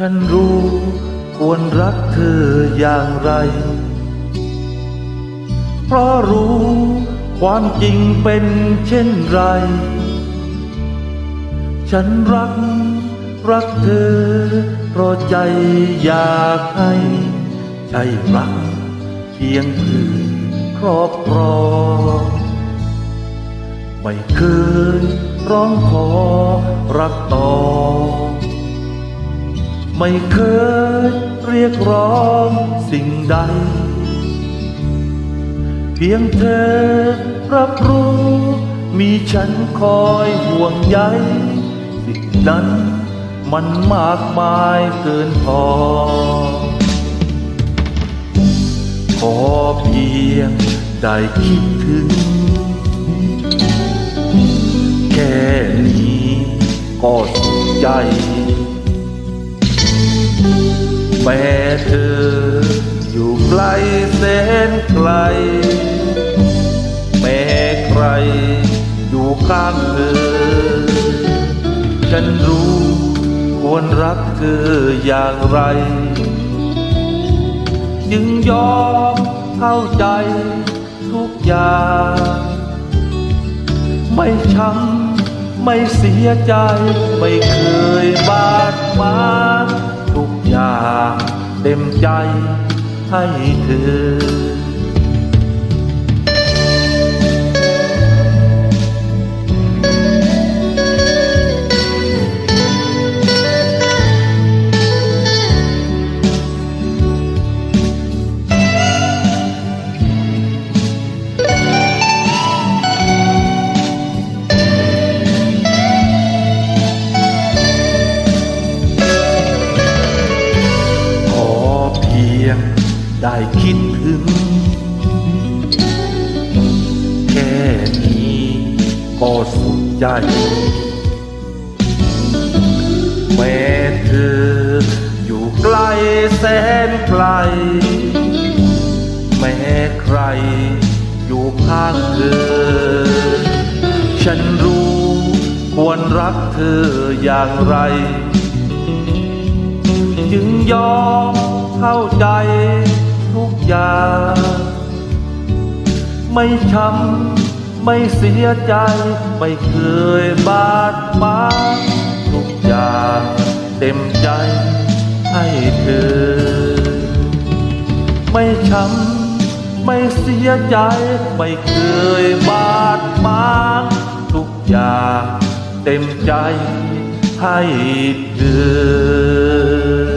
ฉันรู้ควรรักเธออย่างไร เพราะรู้ความจริงเป็นเช่นไร ฉันรักรักเธอ เพราะใจอยากให้ใช่รักเพียงเพื่อครอบครองไม่เคยร้องขอรักต่อ ไม่เคยเรียกร้องสิ่งใด เพียงเธอรับรู้ มีฉันคอยห่วงใยสิ่งนั้นมันมากมายเกินพอ ขอเพียงได้คิดถึง แค่นี้ก็สุขใจ แม้เธออยู่ไกลแสนไกล แม้ใครอยู่ข้างเธอ ฉันรู้ควรรักเธออย่างไร จึงยอมเข้าใจทุกอย่าง ไม่ช้ำไม่เสียใจไม่เคยบาดหมาง อย่างเต็มใจให้เธอ ยงได้คิดถึง แค่นี้ก็สุขใจ แม้เธออยู่ไกลแสนไกล แม้ใครอยู่ข้างเธอ ฉันรู้ควรรักเธออย่างไร จึงยอม เข้าใจทุกอย่าง ไม่ช้ำไม่เสียใจ ไม่เคยบาดหมางทุกอย่างเต็มใจให้เธอ ไม่ช้ำไม่เสียใจ ไม่เคยบาดหมางทุกอย่างเต็มใจให้เธอ